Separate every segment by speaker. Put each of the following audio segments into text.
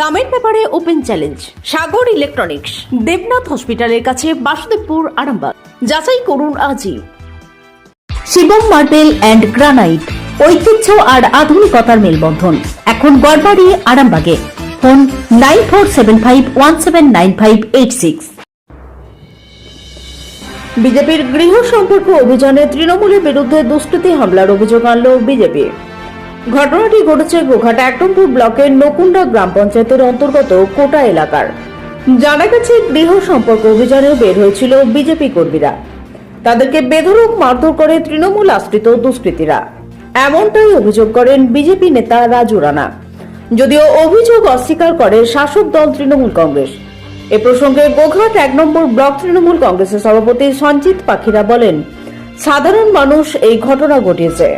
Speaker 1: দামের ব্যাপারে open challenge Sagar electronics Debnath হসপিটালের কাছে বাসুদেবপুর আরামবাগ যাচাই করুন আজই শিবম মার্বেল অ্যান্ড গ্রানাইট ঐতিহ্য আর আধুনিকতার মেলবন্ধন এখন গড়বাড়ি আরামবাগে phone nine four seven five one seven nine five eight six বিজেপির গৃহ সম্পর্ক অভিযানে তৃণমূলের বিরুদ্ধে দুষ্কৃতি হামলার অভিযোগ আনল বিজেপি ঘটনাটি ঘটেছে গোঘাট একটমপুর ব্লকের নকুন্ডা গ্রাম পঞ্চায়েতের অন্তর্গত কোটা এলাকার জানা গেছে গৃহ সম্পর্ক অভিযানে বের হয়েছিল বিজেপি কর্মীরা তাদেরকে বেধরক মারধর করে তৃণমূল আশ্রিত দুষ্কৃতীরা এমনটাই অভিযোগ করেন বিজেপি নেতা রাজু রানা যদিও অভিযোগ অস্বীকার করে শাসক দল তৃণমূল কংগ্রেস এ প্রসঙ্গে গোঘাট এক নম্বর ব্লক তৃণমূল কংগ্রেসের সভাপতি সঞ্জিত পাখিরা বলেন সাধারণ মানুষ এই ঘটনা ঘটিয়েছে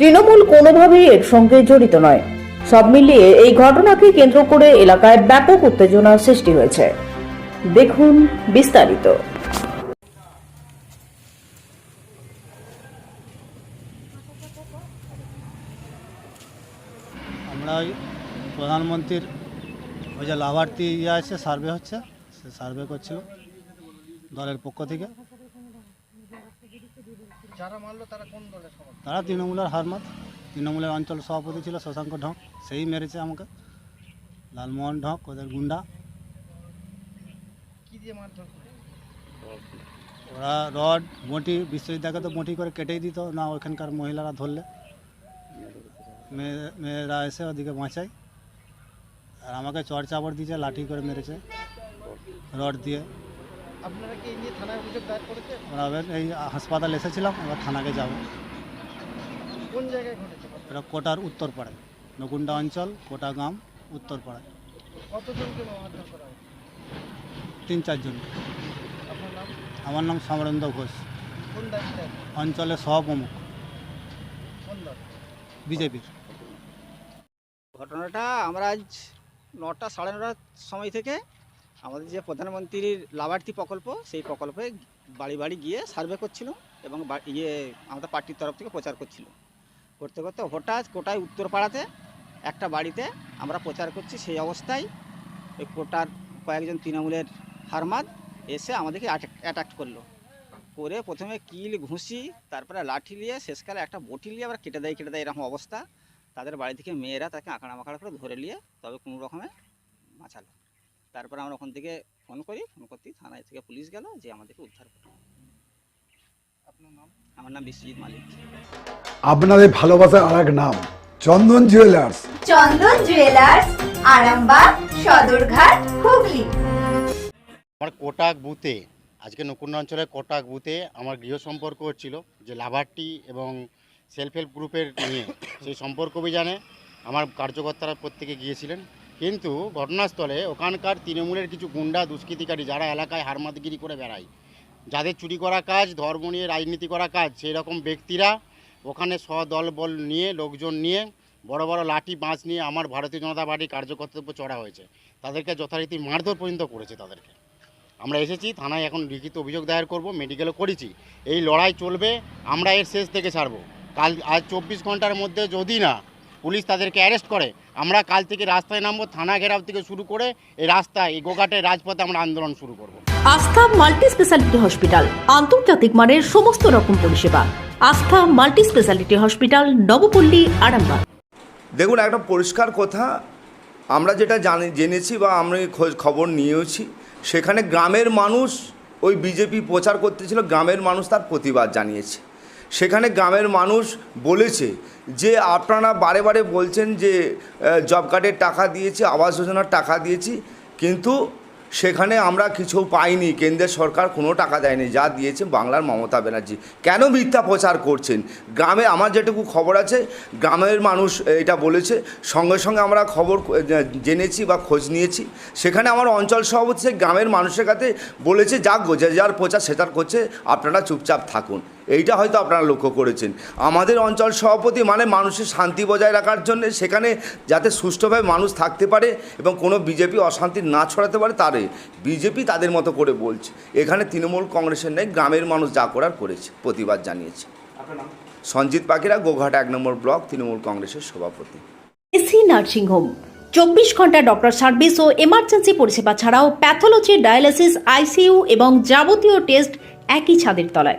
Speaker 1: তৃণমূল কোনোভাবেই এর সঙ্গে জড়িত নয় সব মিলিয়ে এই ঘটনাকে কেন্দ্র করে এলাকায় ব্যাপক উত্তেজনার সৃষ্টি হয়েছে দেখুন বিস্তারিত
Speaker 2: আমরা প্রধানমন্ত্রীর ওই যে লাভার্থী ইয়ে আছে সার্ভে হচ্ছে সে সার্ভে করছিল দলের পক্ষ থেকে তারা তৃণমূলের হারমাত তৃণমূলের অঞ্চল সভাপতি ছিল শশাঙ্ক ঢক সেই মেরেছে আমাকে লালমোহন ঢক ওদের গুন্ডা ওরা রড বটি বিশ্বজিৎদাকে তো বটি করে কেটেই দিত না ওইখানকার মহিলারা ধরলে মেয়েরা এসে ওদিকে বাঁচায় আর আমাকে চড় চাপড় দিয়েছে লাঠি করে মেরেছে রড দিয়ে আমরা এই হাসপাতাল এসেছিলাম আমরা থানাকে যাব এটা কোটার উত্তরপাড়ায় নকুণ্ডা অঞ্চল কোটা গ্রাম উত্তরপাড়ায় কতজনকে তিন চারজন আমার নাম সমরেন্দ্র ঘোষ অঞ্চলের সহপ্রমুখ বিজেপির
Speaker 3: ঘটনাটা আমরা আজ নটা সাড়ে নটার সময় থেকে আমাদের যে প্রধানমন্ত্রীর লাভার্থী প্রকল্প সেই প্রকল্পে বাড়ি বাড়ি গিয়ে সার্ভে করছিল এবং ইয়ে আমাদের পার্টির তরফ থেকে প্রচার করছিল করতে করতে হঠাৎ কোটায় উত্তরপাড়াতে একটা বাড়িতে আমরা প্রচার করছি সেই অবস্থায় ওই কোটার কয়েকজন তৃণমূলের হারমাদ এসে আমাদেরকে অ্যাটাক করলো করে প্রথমে কিল ঘুষি তারপরে লাঠি নিয়ে শেষকালে একটা বটি নিয়ে আবার কেটে দেয় কেটে দেয় এরকম অবস্থা তাদের বাড়ি থেকে মেয়েরা তাকে আঁকড়া মাকড়া করে ধরে নিয়ে তবে কোনো রকমে বাঁচালো তারপর আমরা ওখান থেকে ফোন করি ফোন করতে থানায় থেকে পুলিশ গেল যে আমাদেরকে উদ্ধার করলো
Speaker 4: আমার নাম বিশ্বজিৎ মালিক আপনাদের ভালোবাসার আর এক নাম চন্দন জুয়েলার্স
Speaker 5: চন্দন জুয়েলার্স আরামবাগ সদরঘাট হুগলি
Speaker 6: আমার কোটাক বুথে আজকে নকুন্দ অঞ্চলের কোটাক বুথে আমার গৃহ সম্পর্ক হচ্ছিল যে লাভার্টি এবং সেলফ হেল্প গ্রুপের নিয়ে সেই সম্পর্ক অভিযানে আমার কার্যকর্তারা প্রত্যেকে গিয়েছিলেন কিন্তু ঘটনাস্থলে ওখানকার তৃণমূলের কিছু গুন্ডা দুষ্কৃতিকারী যারা এলাকায় হারমাদগিরি করে বেড়ায় যাদের চুরি করা কাজ ধর্ম নিয়ে রাজনীতি করা কাজ সেই রকম ব্যক্তিরা ওখানে বল নিয়ে লোকজন নিয়ে বড় বড় লাঠি বাঁশ নিয়ে আমার ভারতীয় জনতা পার্টির কার্যকর্তার উপর চড়া হয়েছে তাদেরকে যথারীতি মারধর পর্যন্ত করেছে তাদেরকে আমরা এসেছি থানায় এখন লিখিত অভিযোগ দায়ের করব মেডিকেলও করেছি এই লড়াই চলবে আমরা এর শেষ থেকে ছাড়বো কাল আজ চব্বিশ ঘন্টার মধ্যে যদি না পুলিশ তাদেরকে অ্যারেস্ট করে আমরা কাল থেকে রাস্তায় নামবো থানা ঘেরাও থেকে শুরু করে এই রাস্তায় এই গোঘাটের রাজপথে আমরা আন্দোলন শুরু করব
Speaker 7: আস্থা মাল্টি স্পেশালিটি হসপিটাল আন্তর্জাতিক মানের সমস্ত রকম পরিষেবা Astha multi speciality hospital Nabapally Arambagh
Speaker 8: দেখুন একটা পরিষ্কার কথা আমরা যেটা জানি জেনেছি বা আমরা খোঁজ খবর নিয়েওছি সেখানে গ্রামের মানুষ ওই বিজেপি প্রচার করতেছিল গ্রামের মানুষ তার প্রতিবাদ জানিয়েছে সেখানে গ্রামের মানুষ বলেছে যে আপনারা বারে বারে বলছেন যে জব কার্ডের টাকা দিয়েছি আবাস যোজনার টাকা দিয়েছি কিন্তু সেখানে আমরা কিছু পাইনি কেন্দ্রের সরকার কোনো টাকা দেয়নি যা দিয়েছে বাংলার মমতা ব্যানার্জি কেন মিথ্যা প্রচার করছেন গ্রামে আমার যেটুকু খবর আছে গ্রামের মানুষ এটা বলেছে সঙ্গে সঙ্গে আমরা খবর জেনেছি বা খোঁজ নিয়েছি সেখানে আমার অঞ্চল সভাপতি গ্রামের মানুষের কাছে বলেছে যা যে যার প্রচার সেটার করছে আপনারা চুপচাপ থাকুন এইটা হয়তো আপনারা লক্ষ্য করেছেন আমাদের অঞ্চল সভাপতি মানে মানুষের শান্তি বজায় রাখার জন্য সেখানে যাতে সুষ্ঠুভাবে মানুষ থাকতে পারে এবং কোনো বিজেপি অশান্তি না ছড়াতে পারে তারে বিজেপি তাদের মতো করে বলছে এখানে তৃণমূল কংগ্রেসের নেই গ্রামের মানুষ যা করার করেছে প্রতিবাদ জানিয়েছে সঞ্জিত পাখিরা গোঘাট এক নম্বর ব্লক তৃণমূল কংগ্রেসের সভাপতি
Speaker 1: এসি নার্সিং হোম চব্বিশ ঘন্টা ডক্টর সার্ভিস ও এমার্জেন্সি পরিষেবা ছাড়াও প্যাথোলজি ডায়ালিসিস আইসিইউ এবং যাবতীয় টেস্ট একই ছাদের তলায়